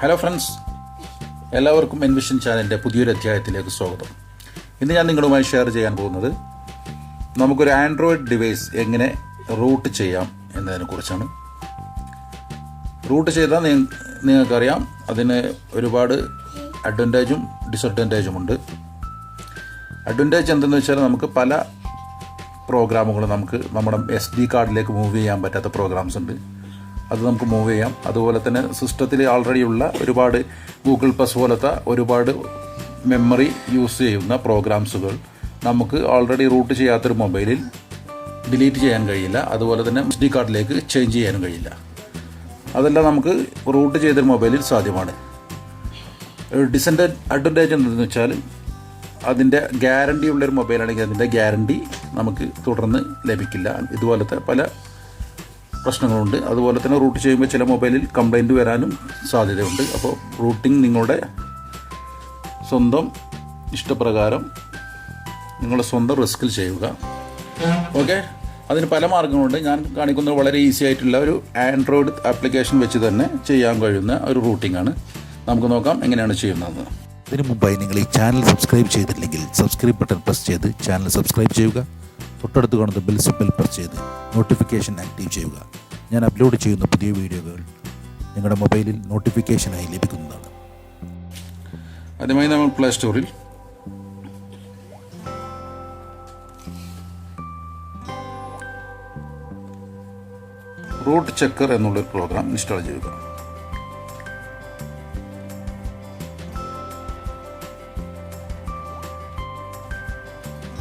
Hello friends എല്ലാവർക്കും envision ചാനലിന്റെ പുതിയൊരു അധ്യായത്തിലേക്ക് സ്വാഗതം. ഇന്ന് ഞാൻ നിങ്ങളുമായി ഷെയർ ചെയ്യാൻ പോകുന്നത് നമുക്കൊരു ആൻഡ്രോയിഡ് ഡിവൈസ് എങ്ങനെ റൂട്ട് ചെയ്യാം എന്നതിനെക്കുറിച്ചാണ് റൂട്ട് ചെയ്താൽ നിങ്ങൾക്കറിയാം അതിന് ഒരുപാട് അഡ്വാന്റേജും ഡിസഡ്വാന്റേജും ഉണ്ട്. അഡ്വാന്റേജ് എന്തെന്ന് വെച്ചാൽ നമുക്ക് പല പ്രോഗ്രാമുകളും നമുക്ക് നമ്മുടെ എസ് ഡി കാർഡിലേക്ക് മൂവ് ചെയ്യാൻ പറ്റാത്ത പ്രോഗ്രാംസ് ഉണ്ട്. അത് നമുക്ക് മൂവ് ചെയ്യാം. അതുപോലെ തന്നെ സിസ്റ്റത്തിൽ ആൾറെഡി ഉള്ള ഒരുപാട് ഗൂഗിൾ പ്ലസ് പോലത്തെ ഒരുപാട് മെമ്മറി യൂസ് ചെയ്യുന്ന പ്രോഗ്രാംസുകൾ നമുക്ക് ഓൾറെഡി റൂട്ട് ചെയ്യാത്തൊരു മൊബൈലിൽ ഡിലീറ്റ് ചെയ്യാൻ കഴിയില്ല. അതുപോലെ തന്നെ എസ് ഡി കാർഡിലേക്ക് ചേഞ്ച് ചെയ്യാനും കഴിയില്ല. അതെല്ലാം നമുക്ക് റൂട്ട് ചെയ്തൊരു മൊബൈലിൽ സാധ്യമാണ്. ഡിസന്റെ അഡ്വാന്റേജ് എന്തെന്ന് വെച്ചാൽ അതിന്റെ ഗ്യാരണ്ടി ഉള്ളൊരു മൊബൈലാണെങ്കിൽ അതിന്റെ ഗ്യാരണ്ടി നമുക്ക് തുടർന്ന് ലഭിക്കില്ല. ഇതുപോലത്തെ പല പ്രശ്നങ്ങളുണ്ട്. അതുപോലെ തന്നെ റൂട്ട് ചെയ്യുമ്പോൾ ചില മൊബൈലിൽ കംപ്ലൈന്റ് വരാനും സാധ്യതയുണ്ട്. അപ്പോൾ റൂട്ടിംഗ് നിങ്ങളുടെ സ്വന്തം ഇഷ്ടപ്രകാരം നിങ്ങളുടെ സ്വന്തം റിസ്കിൽ ചെയ്യുക. ഓക്കെ? അതിന് പല മാർഗങ്ങളുണ്ട്. ഞാൻ കാണിക്കുന്നത് വളരെ ഈസി ആയിട്ടുള്ള ഒരു ആൻഡ്രോയിഡ് ആപ്ലിക്കേഷൻ വെച്ച് തന്നെ ചെയ്യാൻ കഴിയുന്ന ഒരു റൂട്ടിംഗ് ആണ്. നമുക്ക് നോക്കാം എങ്ങനെയാണ് ചെയ്യുന്നത്. ഇതിനു മുമ്പായി നിങ്ങൾ ഈ ചാനൽ സബ്സ്ക്രൈബ് ചെയ്തിട്ടില്ലെങ്കിൽ സബ്സ്ക്രൈബ് ബട്ടൺ പ്രസ് ചെയ്ത് ചാനൽ സബ്സ്ക്രൈബ് ചെയ്യുക. തൊട്ടടുത്ത് കാണുന്ന ബെൽ സിമ്പൽ പ്രസ് ചെയ്ത് നോട്ടിഫിക്കേഷൻ ആക്റ്റീവ് ചെയ്യുക. ഞാൻ അപ്ലോഡ് ചെയ്യുന്ന പുതിയ വീഡിയോകൾ നിങ്ങളുടെ മൊബൈലിൽ നോട്ടിഫിക്കേഷനായി ലഭിക്കുന്നതാണ്. ആദ്യമായി നമ്മൾ പ്ലേ സ്റ്റോറിൽ റൂട്ട് ചെക്കർ എന്നുള്ളൊരു പ്രോഗ്രാം ഇൻസ്റ്റാൾ ചെയ്യുക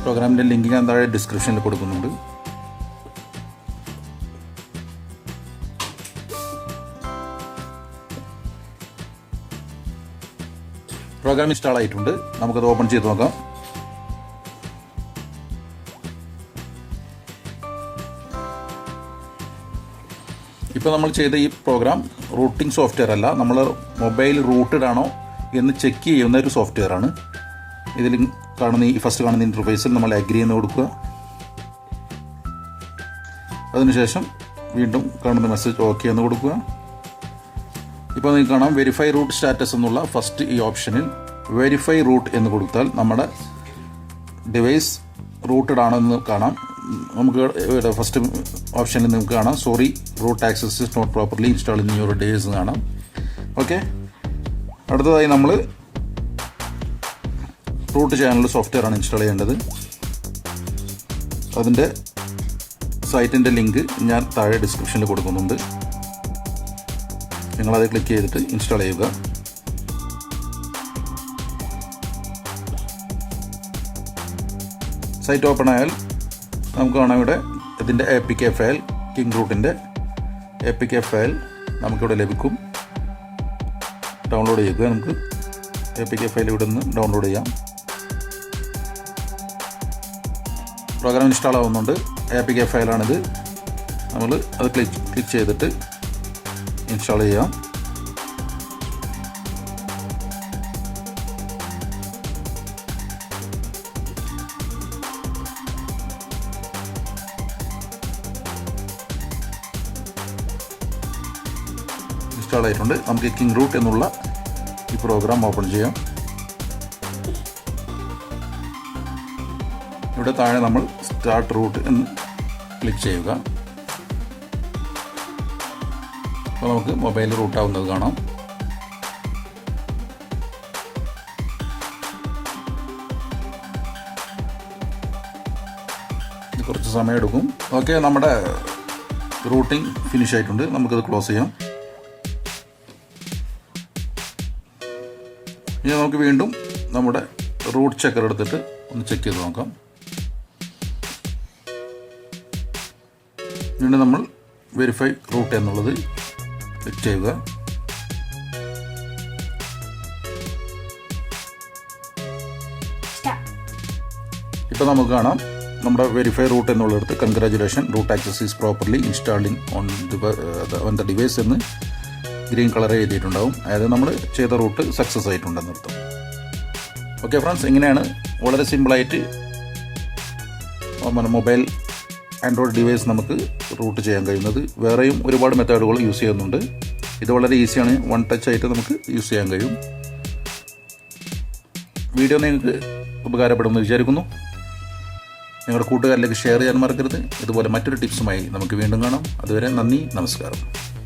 പ്രോഗ്രാമിന്റെ ലിങ്ക് ഞാൻ താഴെ ഡിസ്ക്രിപ്ഷനിൽ കൊടുക്കുന്നുണ്ട്. പ്രോഗ്രാം ഇൻസ്റ്റാൾ ആയിട്ടുണ്ട്. നമുക്കത് ഓപ്പൺ ചെയ്ത് നോക്കാം. ഇപ്പോൾ നമ്മൾ ചെയ്ത ഈ പ്രോഗ്രാം റൂട്ടിംഗ് സോഫ്റ്റ്വെയർ അല്ല. നമ്മൾ മൊബൈൽ റൂട്ടഡ് ആണോ എന്ന് ചെക്ക് ചെയ്യുന്ന ഒരു സോഫ്റ്റ്വെയർ ആണ്. ഇതിൽ കാണുന്ന ഈ ഫസ്റ്റ് കാണുന്ന ഇന്റർഫേസിൽ നമ്മൾ അഗ്രി എന്ന് കൊടുക്കുക. അതിനുശേഷം വീണ്ടും കാണുന്ന മെസ്സേജ് ഓക്കെ എന്ന് കൊടുക്കുക. ഇപ്പോൾ നിങ്ങൾക്ക് കാണാം വെരിഫൈ റൂട്ട് സ്റ്റാറ്റസ് എന്നുള്ള ഫസ്റ്റ് ഈ ഓപ്ഷനിൽ വെരിഫൈ റൂട്ട് എന്ന് കൊടുത്താൽ നമ്മുടെ ഡിവൈസ് റൂട്ടഡ് ആണെന്ന് കാണാം. നമുക്ക് ഫസ്റ്റ് ഓപ്ഷനിൽ നിങ്ങൾക്ക് കാണാം. Sorry root access is not properly install in your എന്ന് കാണാം. ഓക്കെ അടുത്തതായി നമ്മൾ റൂട്ട് ചെയ്യാനുള്ള സോഫ്റ്റ്വെയർ ആണ് ഇൻസ്റ്റാൾ ചെയ്യേണ്ടത്. അതിന്റെ സൈറ്റിന്റെ ലിങ്ക് ഞാൻ താഴെ ഡിസ്ക്രിപ്ഷനിൽ കൊടുക്കുന്നുണ്ട്. നിങ്ങളത് ക്ലിക്ക് ചെയ്തിട്ട് ഇൻസ്റ്റാൾ ചെയ്യുക. സൈറ്റ് ഓപ്പൺ ആയാൽ നമുക്ക് കാണാം ഇവിടെ ഇതിന്റെ A P K file king റൂട്ടിന്റെ A P K file നമുക്കിവിടെ ലഭിക്കും. ഡൗൺലോഡ് ചെയ്യുക. നമുക്ക് എ പി കെ ഫയൽ ഇവിടെ നിന്ന് ഡൗൺലോഡ് ചെയ്യാം. പ്രോഗ്രാം ഇൻസ്റ്റാൾ ആവുന്നുണ്ട് എ പി കെ ഫയലാണിത്. നമ്മൾ അത് ക്ലിക്ക് ക്ലിക്ക് ചെയ്തിട്ട് ഇൻസ്റ്റാൾ ചെയ്യാം. ഇൻസ്റ്റാൾ ആയിട്ടുണ്ട്. നമുക്ക് കിങ് റൂട്ട് എന്നുള്ള ഈ പ്രോഗ്രാം ഓപ്പൺ ചെയ്യാം. ഇവിടെ താഴെ നമ്മൾ സ്റ്റാർട്ട് റൂട്ട് എന്ന് ക്ലിക്ക് ചെയ്യുക. അപ്പോൾ നമുക്ക് മൊബൈൽ റൂട്ട് ആവുന്നത് കാണാം. കുറച്ച് കുറച്ച് സമയമെടുക്കും ഓക്കെ നമ്മുടെ റൂട്ടിംഗ് ഫിനിഷ് ആയിട്ടുണ്ട്. നമുക്കത് ക്ലോസ് ചെയ്യാം. ഇനി നമുക്ക് വീണ്ടും നമ്മുടെ റൂട്ട് ചെക്കർ എടുത്തിട്ട് ഒന്ന് ചെക്ക് ചെയ്ത് നോക്കാം. വീണ്ടും നമ്മൾ വെരിഫൈ റൂട്ട് എന്നുള്ളത് ക്ലിക്ക് ചെയ്യുക. ഇപ്പോൾ നമുക്ക് കാണാം നമ്മുടെ വെരിഫൈ റൂട്ട് എന്നുള്ളിടത്ത് congratulation root access is properly installing on on the device എന്ന് ഗ്രീൻ കളർ എഴുതിയിട്ടുണ്ടാവും. അതായത് നമ്മൾ ചെയ്ത റൂട്ട് സക്സസ് ആയിട്ടുണ്ടെന്ന് അർത്ഥം. ഓക്കെ ഫ്രണ്ട്സ് ഇങ്ങനെയാണ് വളരെ സിമ്പിളായിട്ട് മൊബൈൽ ആൻഡ്രോയിഡ് ഡിവൈസ് നമുക്ക് റൂട്ട് ചെയ്യാൻ കഴിയുന്നത്. വേറെയും ഒരുപാട് മെത്തേഡുകൾ യൂസ് ചെയ്യുന്നുണ്ട്. ഇത് വളരെ ഈസിയാണ് വൺ ടച്ച് ആയിട്ട് നമുക്ക് യൂസ് ചെയ്യാൻ കഴിയും. വീഡിയോ നിങ്ങൾക്ക് ഉപകാരപ്പെടുമെന്ന് വിചാരിക്കുന്നു. നിങ്ങളുടെ കൂട്ടുകാരിലേക്ക് ഷെയർ ചെയ്യാൻ മറക്കരുത്. ഇതുപോലെ മറ്റൊരു ടിപ്സുമായി നമുക്ക് വീണ്ടും കാണാം. അതുവരെ നന്ദി നമസ്കാരം.